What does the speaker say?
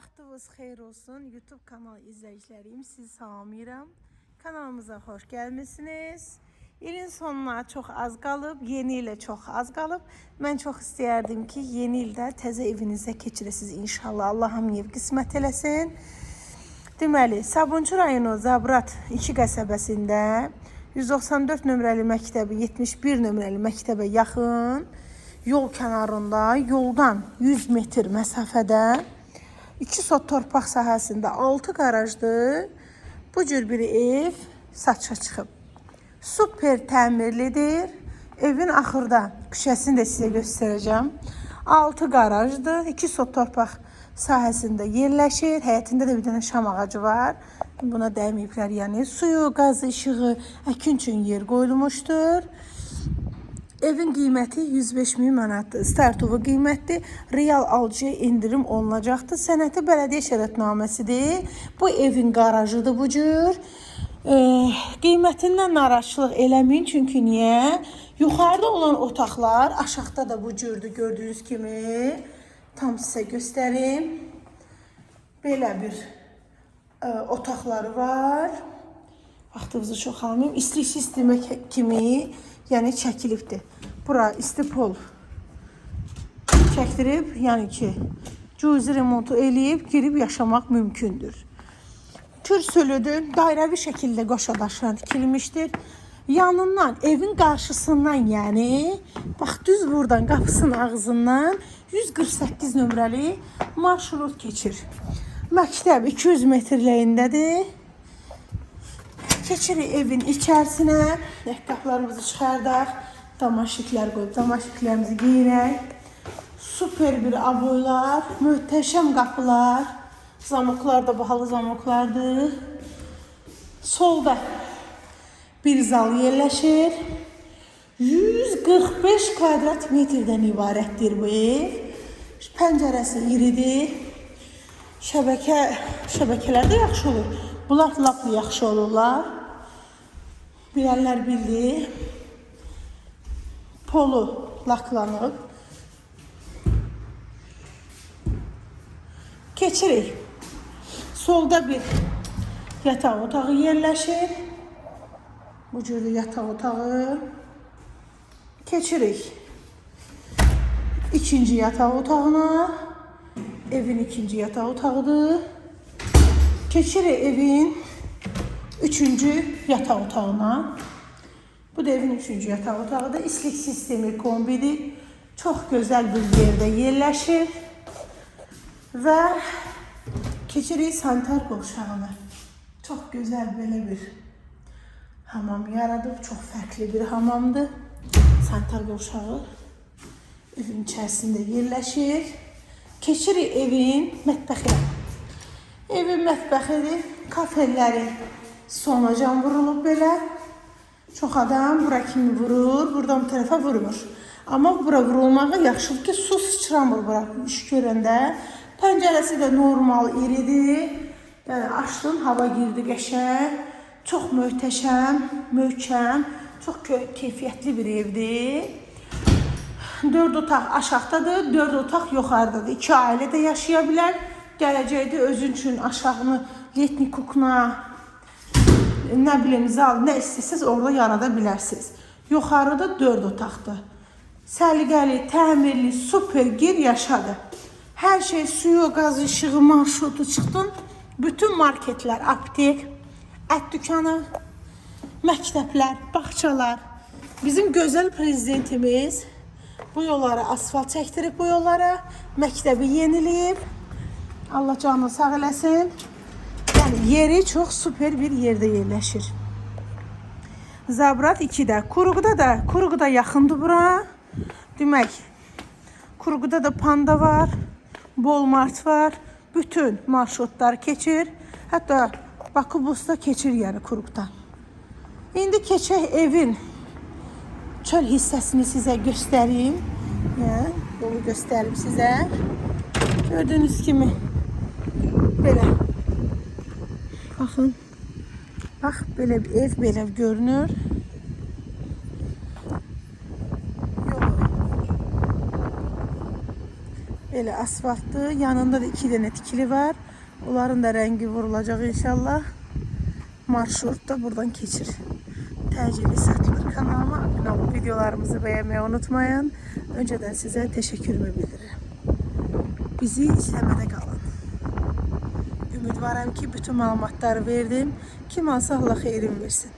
Vaxtınız xeyir olsun. YouTube kanal izləyicilərim, sizi salamlayıram. Kanalımıza xoş gəlmisiniz. İlin sonuna çox az qalıb, yeni ilə çox az qalıb. Mən çox istəyərdim ki, yeni ildə təzə evinizə keçirəsiniz inşallah. Allah hamıya qismət eləsin. Deməli, Sabunçu rayonu Zabrat 2 qəsəbəsində 194 nömrəli məktəbi, 71 nömrəli məktəbə yaxın yol kənarında, yoldan 100 metr məsafədə 2 sot torpaq sahəsində 6 qarajlı bu cür bir ev satışa çıxıb. Super təmirlidir. Evin axırda küçəsini də sizə göstərəcəm. 6 qarajdır, 2 sot torpaq sahəsində yerləşir. Həyətində də bir dənə şam ağacı var. Buna dəyməyiblər, yəni suyu, qazı, işığı, əkin üçün yer qoyulmuşdur. Evin qiyməti 105 min manatdır. Startovu qiymətdir. Real alıcıya indirim olunacaqdır. Sənəti bələdiyyə şərətnaməsidir. Bu evin qarajıdır bu cür. E, qiymətindən narahatçılıq eləməyin çünki niyə? Yuxarıda olan otaqlar aşağıda da bu cürdür gördüyünüz kimi. Tam sizə göstərim. Belə bir e, otaqları var. Vaxtınızı çox almayım. İstilik sistemi kimi, yəni çəkilibdir. Bura istipol çəkdirib, yəni ki, cüzi remontu eləyib, girib yaşamaq mümkündür. Tür sölüdür, dairəvi şəkildə qoşadaşlar tikilmişdir. Yanından, evin qarşısından, yəni, bax düz buradan, qapısının ağzından 148 nömrəli marşrut keçir. Məktəb 200 metrləyindədir. Keçirik evin içərisinə. Qapılarımızı çıxardaq. Damaşiklər qoyub damaşiklərimizi geyinək. Super bir aboylar, möhtəşəm qapılar. Zamoklar da bahalı zamoklardır. Solda bir zal yerləşir. 145 kvadrat metrdən ibarətdir bu ev. Pəncərəsi iridir. Şəbəkə şəbəkələr də yaxşı olur. Bunlar lap yaxşı olurlar. Bilənlər bildi. Polu laklanıb. Keçirik. Solda bir yataq otağı yerləşir. Bu cür yataq otağı. Keçirik. İkinci yataq otağına. Evin ikinci yataq otağıdır. Keçirik evin üçüncü yataq otağına. Bu da evin üçüncü yataq otağıdır. İstilik sistemi kombidir. Çox gözəl bir yerdə yerləşir. Və keçirik sanitar qovşağına. Çox gözəl belə bir hamam yaradıb. Çox fərqli bir hamamdır. Sanitar qovşağı evin içərisində yerləşir. Keçirik evin mətbəxinə. Evin mətbəxidir. Kafelləri sonacan vurulub belə. Çox adam bura kimi vurur, buradan bu tərəfə vurmur. Amma bura vurulmağı yaxşıdır ki, su sıçramır bura iş görəndə. Pəncərəsi də normal iridir. Yəni açdın, hava girdi qəşəng. Çox möhtəşəm, möhkəm, çox keyfiyyətli bir evdir. 4 otaq aşağıdadır, 4 otaq yuxarıdadır. 2 ailə də yaşaya bilər. Gələcəkdə özün üçün aşağını letni kukna, nə bilim zal, nə istəsəz orada yarada bilərsiniz. Yuxarıda 4 otaqdır. Səliqəli, təmirli, super gir yaşadı. Hər şey suyu, qazı, işığı, marşrutu çıxdın. Bütün marketlər, aptek, ət dükanı, məktəblər, bağçalar. Bizim gözəl prezidentimiz bu yollara asfalt çəkdirib bu yollara, məktəbi yeniləyib. Allah canını sağ eləsin. Yeri çox super bir yerdə yerləşir. Zabrat 2-də, Kuruqda da, Kuruqda yaxındır bura. Demək, Kuruqda da Panda var, Bolmart var. Bütün marşrutlar keçir. Hətta Bakubusda keçir yəni Kuruqdan. İndi keçək evin çöl hissəsini sizə göstəreyim. Yəni, yolu göstərim sizə. Gördüyünüz kimi belə. Baxın. Bax belə bir ev belə görünür. Belə asfaltdır. Yanında da iki dənə tikili var. Onların da rəngi vurulacaq inşallah. Marşrut da buradan keçir. Təcili satılır. Kanalıma abunə olub videolarımızı beğenmeyi unutmayın. Önceden size teşekkürümü bildiririm. Bizi izləmədə qalın. Ümidvaram ki, bütün məlumatları verdim. Kim alsa Allah xeyrin versin.